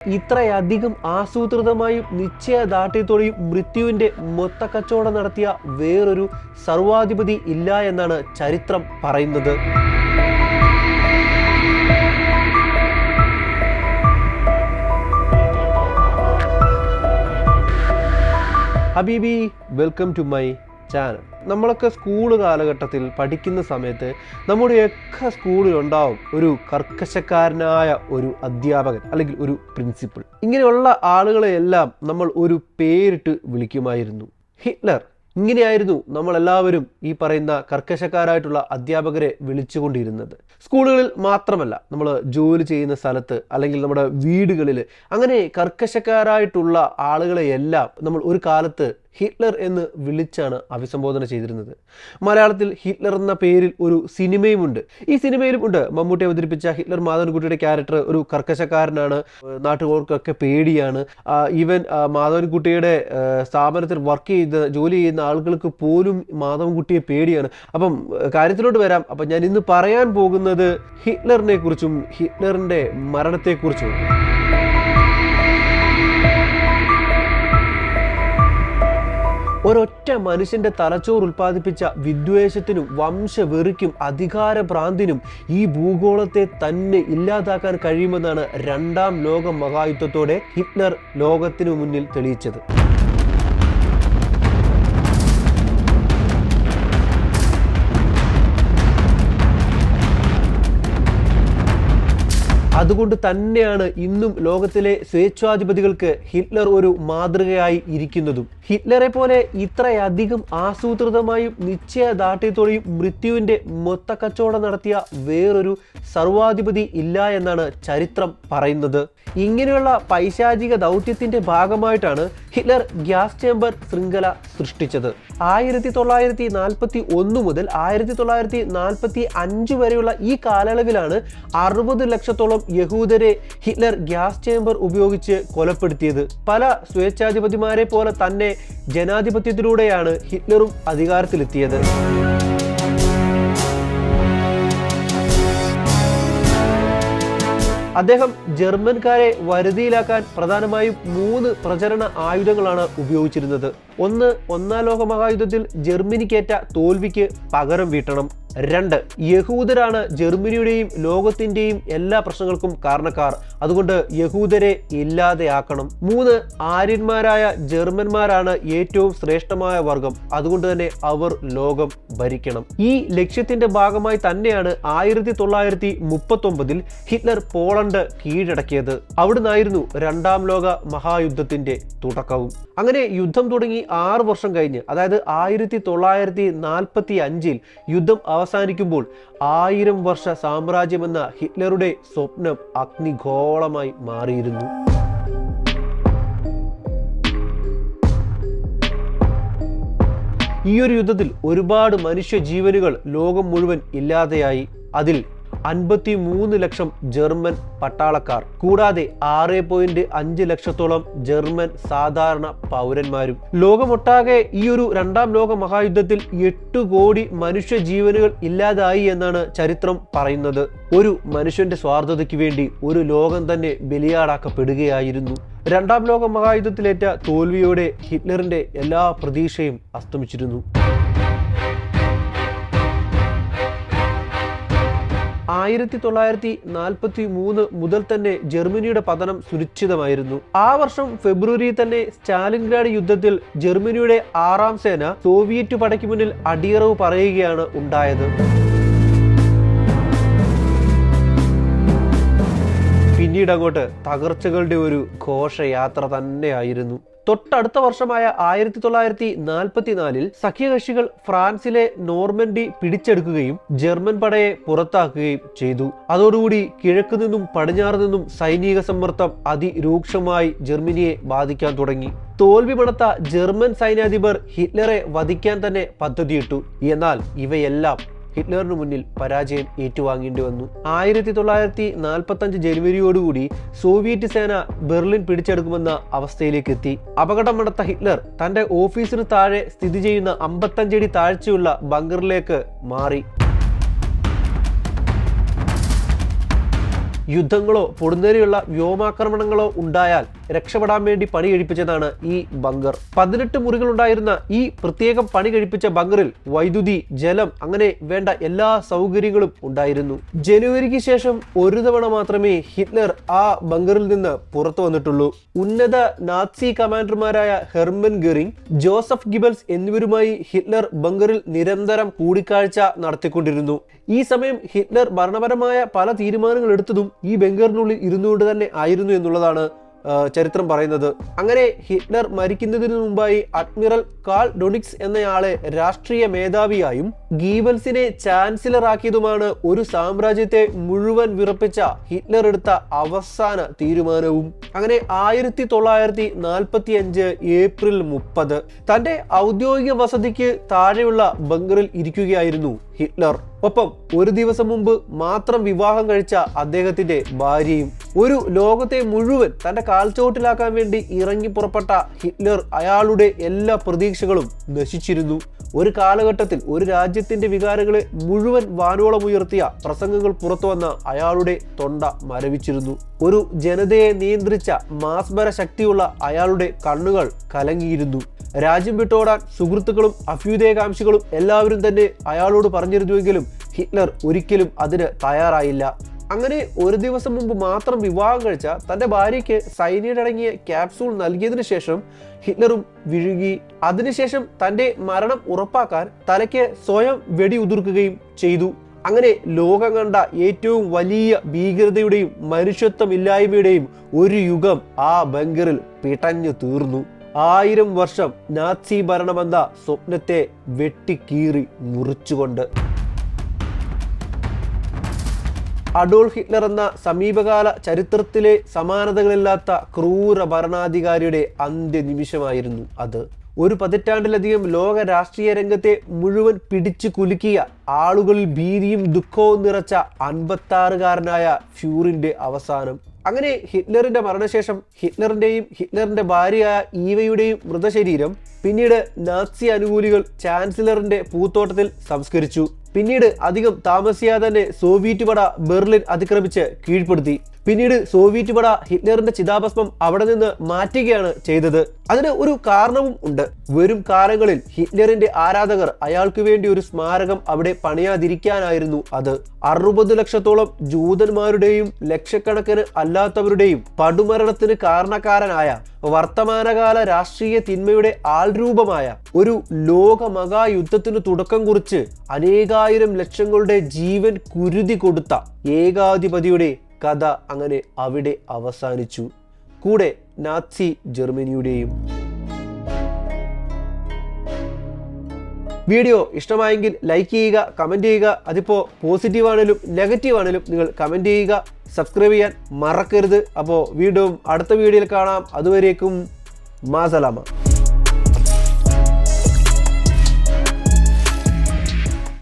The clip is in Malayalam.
ഇത്രയധികം ആസൂത്രിതമായും നിശ്ചയദാർഢ്യത്തോടെയും മൃത്യുവിന്റെ മൊത്തക്കച്ചവടം നടത്തിയ വേറൊരു സർവാധിപതി ഇല്ല എന്നാണ് ചരിത്രം പറയുന്നത്. ഹബീബി വെൽക്കം ടു മൈ ചാനൽ നമ്മളൊക്കെ സ്കൂൾ കാലഘട്ടത്തിൽ പഠിക്കുന്ന സമയത്ത് നമ്മുടെയൊക്കെ സ്കൂളിൽ ഉണ്ടാവും ഒരു കർക്കശക്കാരനായ ഒരു അധ്യാപകൻ അല്ലെങ്കിൽ ഒരു പ്രിൻസിപ്പൾ ഇങ്ങനെയുള്ള ആളുകളെയെല്ലാം നമ്മൾ ഒരു പേരിട്ട് വിളിക്കുമായിരുന്നു. ഹിറ്റ്ലർ. ഇങ്ങനെയായിരുന്നു നമ്മളെല്ലാവരും ഈ പറയുന്ന കർക്കശക്കാരായിട്ടുള്ള അധ്യാപകരെ വിളിച്ചുകൊണ്ടിരുന്നത്. സ്കൂളുകളിൽ മാത്രമല്ല നമ്മൾ ജോലി ചെയ്യുന്ന സ്ഥലത്ത് അല്ലെങ്കിൽ നമ്മുടെ വീടുകളിൽ അങ്ങനെ കർക്കശക്കാരായിട്ടുള്ള ആളുകളെയെല്ലാം നമ്മൾ ഒരു കാലത്ത് ഹിറ്റ്ലർ എന്ന് വിളിച്ചാണ് അഭിസംബോധന ചെയ്തിരുന്നത്. മലയാളത്തിൽ ഹിറ്റ്ലർ എന്ന പേരിൽ ഒരു സിനിമയുമുണ്ട്. ഈ സിനിമയിലും ഉണ്ട്. മമ്മൂട്ടി അവതരിപ്പിച്ച ഹിറ്റ്ലർ മാധവൻകുട്ടിയുടെ ക്യാരക്ടർ ഒരു കർക്കശക്കാരനാണ്. നാട്ടുകാർക്കൊക്കെ പേടിയാണ്. ഈവൻ മാധവൻകുട്ടിയുടെ സ്ഥാപനത്തിൽ വർക്ക് ചെയ്ത് ജോലി ചെയ്യുന്ന ആളുകൾക്ക് പോലും മാധവൻകുട്ടിയെ പേടിയാണ്. അപ്പം കാര്യത്തിലോട്ട് വരാം. അപ്പം ഞാൻ ഇന്ന് പറയാൻ പോകുന്നത് ഹിറ്റ്ലറിനെ കുറിച്ചും ഹിറ്റ്ലറിന്റെ മരണത്തെക്കുറിച്ചും. ഒരൊറ്റ മനുഷ്യന്റെ തലച്ചോർ ഉൽപ്പാദിപ്പിച്ച വിദ്വേഷത്തിനും വംശവെറിക്കും അധികാരഭ്രാന്തിനും ഈ ഭൂഗോളത്തെ തന്നെ ഇല്ലാതാക്കാൻ കഴിയുമെന്നാണ് രണ്ടാം ലോക മഹായുദ്ധത്തോടെ ഹിറ്റ്ലർ ലോകത്തിനു മുന്നിൽ തെളിയിച്ചത്. അതുകൊണ്ട് തന്നെയാണ് ഇന്നും ലോകത്തിലെ സ്വേച്ഛാധിപതികൾക്ക് ഹിറ്റ്ലർ ഒരു മാതൃകയായി ഇരിക്കുന്നതും. ഹിറ്റ്ലറെ പോലെ ഇത്രയധികം ആസൂത്രിതമായും നിശ്ചയദാർഢ്യത്തോടെയും മൃത്യുവിന്റെ മൊത്തക്കച്ചവടം നടത്തിയ വേറൊരു സർവാധിപതി ഇല്ല എന്നാണ് ചരിത്രം പറയുന്നത്. ഇങ്ങനെയുള്ള പൈശാചിക ദൗത്യത്തിന്റെ ഭാഗമായിട്ടാണ് ഹിറ്റ്ലർ ഗ്യാസ് ചേംബർ ശൃംഖല സൃഷ്ടിച്ചത്. ആയിരത്തി തൊള്ളായിരത്തി നാൽപ്പത്തി ഒന്ന് മുതൽ ആയിരത്തി തൊള്ളായിരത്തി നാൽപ്പത്തി അഞ്ച് വരെയുള്ള ഈ കാലയളവിലാണ് അറുപത് ലക്ഷത്തോളം യഹൂദരെ ഹിറ്റ്ലർ ഗ്യാസ് ചേംബർ ഉപയോഗിച്ച് കൊലപ്പെടുത്തിയത്. പല സ്വേച്ഛാധിപതിമാരെ പോലെ തന്നെ ജനാധിപത്യത്തിലൂടെയാണ് ഹിറ്റ്ലറും അധികാരത്തിലെത്തിയത്. അദ്ദേഹം ജർമ്മൻകാരെ വരുതിയിലാക്കാൻ പ്രധാനമായും മൂന്ന് പ്രചരണ ആയുധങ്ങളാണ് ഉപയോഗിച്ചിരുന്നത്. ഒന്ന് ഒന്നാം ലോക മഹായുദ്ധത്തിൽ ജർമ്മനിക്കേറ്റ തോൽവിക്ക് പകരം വീട്ടണം. രണ്ട് യഹൂദരാണ് ജർമ്മനിയുടെയും ലോകത്തിന്റെയും എല്ലാ പ്രശ്നങ്ങൾക്കും കാരണക്കാർ. അതുകൊണ്ട് യഹൂദരെ ഇല്ലാതെയാക്കണം. മൂന്ന് ആര്യന്മാരായ ജർമ്മന്മാരാണ് ഏറ്റവും ശ്രേഷ്ഠമായ വർഗം. അതുകൊണ്ട് തന്നെ അവർ ലോകം ഭരിക്കണം. ഈ ലക്ഷ്യത്തിന്റെ ഭാഗമായി തന്നെയാണ് ആയിരത്തി തൊള്ളായിരത്തി മുപ്പത്തി ഒമ്പതിൽ ഹിറ്റ്ലർ പോളണ്ട് കീഴടക്കിയത്. അവിടുന്നായിരുന്നു രണ്ടാം ലോക മഹായുദ്ധത്തിന്റെ തുടക്കവും. അങ്ങനെ യുദ്ധം തുടങ്ങി ആറ് വർഷം കഴിഞ്ഞ് അതായത് ആയിരത്തി തൊള്ളായിരത്തി നാൽപ്പത്തി അഞ്ചിൽ യുദ്ധം അവസാനിക്കുമ്പോൾ ആയിരം വർഷ സാമ്രാജ്യമെന്ന ഹിറ്റ്ലറുടെ സ്വപ്നം അഗ്നിഗോളമായി മാറിയിരുന്നു. ഈ ഒരു യുദ്ധത്തിൽ ഒരുപാട് മനുഷ്യ ജീവനുകൾ ലോകം മുഴുവൻ ഇല്ലാതെയായി. അതിൽ അൻപത്തി മൂന്ന് ലക്ഷം ജർമ്മൻ പട്ടാളക്കാർ. കൂടാതെ ആറ് പോയിന്റ് അഞ്ച് ലക്ഷത്തോളം ജർമ്മൻ സാധാരണ പൗരന്മാരും. ലോകമൊട്ടാകെ ഈ ഒരു രണ്ടാം ലോക മഹായുദ്ധത്തിൽ എട്ട് കോടി മനുഷ്യ ജീവനുകൾ ഇല്ലാതായി എന്നാണ് ചരിത്രം പറയുന്നത്. ഒരു മനുഷ്യന്റെ സ്വാർത്ഥതയ്ക്ക് വേണ്ടി ഒരു ലോകം തന്നെ ബലിയാടാക്കപ്പെടുകയായിരുന്നു. രണ്ടാം ലോക മഹായുദ്ധത്തിലേറ്റ തോൽവിയോടെ ഹിറ്റ്ലറിന്റെ എല്ലാ പ്രതീക്ഷയും അസ്തമിച്ചിരുന്നു. ആയിരത്തി തൊള്ളായിരത്തി നാൽപ്പത്തി മൂന്ന് മുതൽ തന്നെ ജർമ്മനിയുടെ പതനം സുനിശ്ചിതമായിരുന്നു. ആ വർഷം ഫെബ്രുവരിയിൽ തന്നെ സ്റ്റാലിൻഗ്രാഡ് യുദ്ധത്തിൽ ജർമ്മനിയുടെ ആറാം സേന സോവിയറ്റ് പടയ്ക്ക് മുന്നിൽ അടിയറവ് പറയുകയാണ് ഉണ്ടായത്. പിന്നീട് അങ്ങോട്ട് തകർച്ചകളുടെ ഒരു ഘോഷയാത്ര തന്നെയായിരുന്നു. തൊട്ടടുത്ത വർഷമായ ആയിരത്തി തൊള്ളായിരത്തി നാൽപ്പത്തിനാലിൽ സഖ്യകക്ഷികൾ ഫ്രാൻസിലെ നോർമൻഡി പിടിച്ചെടുക്കുകയും ജർമ്മൻ പടയെ പുറത്താക്കുകയും ചെയ്തു. അതോടുകൂടി കിഴക്കു നിന്നും പടിഞ്ഞാറ് നിന്നും സൈനിക സമ്മർദ്ദം അതിരൂക്ഷമായി ജർമ്മനിയെ ബാധിക്കാൻ തുടങ്ങി. തോൽവി മണത്ത ജർമ്മൻ സൈന്യാധിപർ ഹിറ്റ്ലറെ വധിക്കാൻ തന്നെ പദ്ധതിയിട്ടു. എന്നാൽ ഇവയെല്ലാം ഹിറ്റ്ലറിന് മുന്നിൽ പരാജയം ഏറ്റുവാങ്ങേണ്ടി വന്നു. ആയിരത്തി തൊള്ളായിരത്തി നാൽപ്പത്തി അഞ്ച് ജനുവരിയോടുകൂടി സോവിയറ്റ് സേന ബെർലിൻ പിടിച്ചെടുക്കുമെന്ന അവസ്ഥയിലേക്ക് എത്തി അപകടം നടത്ത ഹിറ്റ്ലർ തന്റെ ഓഫീസിന് താഴെ സ്ഥിതി ചെയ്യുന്ന അമ്പത്തഞ്ചടി താഴ്ചയുള്ള ബങ്കറിലേക്ക് മാറി. യുദ്ധങ്ങളോ പൊടുന്നേരെയുള്ള വ്യോമാക്രമണങ്ങളോ ഉണ്ടായാൽ രക്ഷപ്പെടാൻ വേണ്ടി പണി കഴിപ്പിച്ചതാണ് ഈ ബങ്കർ. പതിനെട്ട് മുറികളുണ്ടായിരുന്ന ഈ പ്രത്യേകം പണി കഴിപ്പിച്ച ബങ്കറിൽ വൈദ്യുതി ജലം അങ്ങനെ വേണ്ട എല്ലാ സൗകര്യങ്ങളും ഉണ്ടായിരുന്നു. ജനുവരിക്ക് ശേഷം ഒരു തവണ മാത്രമേ ഹിറ്റ്ലർ ആ ബങ്കറിൽ നിന്ന് പുറത്തു വന്നിട്ടുള്ളൂ. ഉന്നത നാസി കമാൻഡർമാരായ ഹെർമൻ ഗെറിങ് ജോസഫ് ഗിബൽസ് എന്നിവരുമായി ഹിറ്റ്ലർ ബങ്കറിൽ നിരന്തരം കൂടിക്കാഴ്ച നടത്തിക്കൊണ്ടിരുന്നു. ഈ സമയം ഹിറ്റ്ലർ ഭരണപരമായ പല തീരുമാനങ്ങൾ എടുത്തതും ഈ ബങ്കറിനുള്ളിൽ ഇരുന്നുകൊണ്ട് തന്നെ ആയിരുന്നു എന്നുള്ളതാണ് ചരിത്രം പറയുന്നത്. അങ്ങനെ ഹിറ്റ്ലർ മരിക്കുന്നതിന് മുമ്പായി അഡ്മിറൽ കാൾ ഡൊണിക്സ് എന്നയാളെ രാഷ്ട്രീയ മേധാവിയായും ഗീബൽസിനെ ചാൻസലർ ആക്കിയതുമാണ് ഒരു സാമ്രാജ്യത്തെ മുഴുവൻ വിറപ്പിച്ച ഹിറ്റ്ലർ എടുത്ത അവസാന തീരുമാനവും. അങ്ങനെ ആയിരത്തി തൊള്ളായിരത്തി നാൽപ്പത്തി അഞ്ച് ഏപ്രിൽ മുപ്പത് തന്റെ ഔദ്യോഗിക വസതിക്ക് താഴെയുള്ള ബങ്കറിൽ ഇരിക്കുകയായിരുന്നു. ഹിറ്റ്ലർ. ഒപ്പം ഒരു ദിവസം മുമ്പ് മാത്രം വിവാഹം കഴിച്ച അദ്ദേഹത്തിന്റെ ഭാര്യയും ഒരു ലോകത്തെ മുഴുവൻ തന്റെ കാൽച്ചോട്ടിലാക്കാൻ വേണ്ടി ഇറങ്ങി പുറപ്പെട്ട ഹിറ്റ്ലർ അയാളുടെ എല്ലാ പ്രതീക്ഷകളും നശിച്ചിരുന്നു. ഒരു കാലഘട്ടത്തിൽ ഒരു രാജ്യത്തിന്റെ വികാരങ്ങളെ മുഴുവൻ വാനോളം ഉയർത്തിയ പ്രസംഗങ്ങൾ പുറത്തു വന്ന അയാളുടെ തൊണ്ട മരവിച്ചിരുന്നു. ഒരു ജനതയെ നിയന്ത്രിച്ച മാസ്മര ശക്തിയുള്ള അയാളുടെ കണ്ണുകൾ കലങ്ങിയിരുന്നു. രാജ്യം വിട്ടോടാൻ സുഹൃത്തുക്കളും അഭ്യുദയകാംക്ഷികളും എല്ലാവരും തന്നെ അയാളോട് പറഞ്ഞിരുന്നുവെങ്കിലും ഹിറ്റ്ലർ ഒരിക്കലും അതിന് തയ്യാറായില്ല. അങ്ങനെ ഒരു ദിവസം മുമ്പ് മാത്രം വിവാഹം കഴിച്ച തന്റെ ഭാര്യയ്ക്ക് സൈനൈഡ് ക്യാപ്സൂൾ നൽകിയതിനു ശേഷം ഹിറ്റ്ലറും വിഴുകി. അതിനുശേഷം തന്റെ മരണം ഉറപ്പാക്കാൻ തലയ്ക്ക് സ്വയം വെടിയുതിർക്കുകയും ചെയ്തു. അങ്ങനെ ലോകം കണ്ട ഏറ്റവും വലിയ ഭീകരതയുടെയും മനുഷ്യത്വമില്ലായ്മയുടെയും ഒരു യുഗം ആ ബങ്കറിൽ പിടഞ്ഞു തീർന്നു. ആയിരം വർഷം നാസി ഭരണമെന്ന സ്വപ്നത്തെ വെട്ടിക്കീറി മുറിച്ചുകൊണ്ട്. അഡോൾഫ് ഹിറ്റ്ലർ എന്ന സമീപകാല ചരിത്രത്തിലെ സമാനതകളില്ലാത്ത ക്രൂര ഭരണാധികാരിയുടെ അന്ത്യനിമിഷമായിരുന്നു അത്. ഒരു പതിറ്റാണ്ടിലധികം ലോക രാഷ്ട്രീയ രംഗത്തെ മുഴുവൻ പിടിച്ചു കുലുക്കിയ ആളുകളിൽ ഭീതിയും ദുഃഖവും നിറച്ച അൻപത്താറുകാരനായ ഫ്യൂറിന്റെ അവസാനം. അങ്ങനെ ഹിറ്റ്ലറിന്റെ മരണശേഷം ഹിറ്റ്ലറിന്റെയും ഹിറ്റ്ലറിന്റെ ഭാര്യയായ ഈവയുടെയും മൃതശരീരം പിന്നീട് നാസി അനുകൂലികൾ ചാൻസലറിന്റെ പൂത്തോട്ടത്തിൽ സംസ്കരിച്ചു. പിന്നീട് അധികം താമസിയാതെ തന്നെ സോവിയറ്റ് പട ബെർലിൻ അതിക്രമിച്ച് കീഴ്പ്പെടുത്തി. പിന്നീട് സോവിയറ്റ് പട ഹിറ്റ്ലറിന്റെ ചിതാഭസ്മം അവിടെ നിന്ന് മാറ്റുകയാണ് ചെയ്തത്. അതിന് ഒരു കാരണവും ഉണ്ട്. വരും കാലങ്ങളിൽ ഹിറ്റ്ലറിന്റെ ആരാധകർ അയാൾക്ക് വേണ്ടി ഒരു സ്മാരകം അവിടെ പണിയാതിരിക്കാനായിരുന്നു അത്. അറുപത് ലക്ഷത്തോളം ജൂതന്മാരുടെയും ലക്ഷക്കണക്കിന് അല്ലാത്തവരുടെയും പടുമരണത്തിന് കാരണക്കാരനായ വർത്തമാനകാല രാഷ്ട്രീയ തിന്മയുടെ ആൾരൂപമായ ഒരു ലോക മഹായുദ്ധത്തിന് തുടക്കം കുറിച്ച് അനേകായിരം ലക്ഷങ്ങളുടെ ജീവൻ കുരുതി കൊടുത്ത ഏകാധിപതിയുടെ കഥ അങ്ങനെ അവിടെ അവസാനിച്ചു. കൂടെ നാസി ജർമ്മനിയുടെയും. വീഡിയോ ഇഷ്ടമായെങ്കിൽ ലൈക്ക് ചെയ്യുക കമന്റ് ചെയ്യുക. അതിപ്പോൾ പോസിറ്റീവ് ആണെങ്കിലും നെഗറ്റീവ് ആണെങ്കിലും നിങ്ങൾ കമന്റ് ചെയ്യുക. സബ്സ്ക്രൈബ് ചെയ്യാൻ മറക്കരുത്. അപ്പോൾ വീണ്ടും അടുത്ത വീഡിയോയിൽ കാണാം. അതുവരേക്കും മാസലാമ.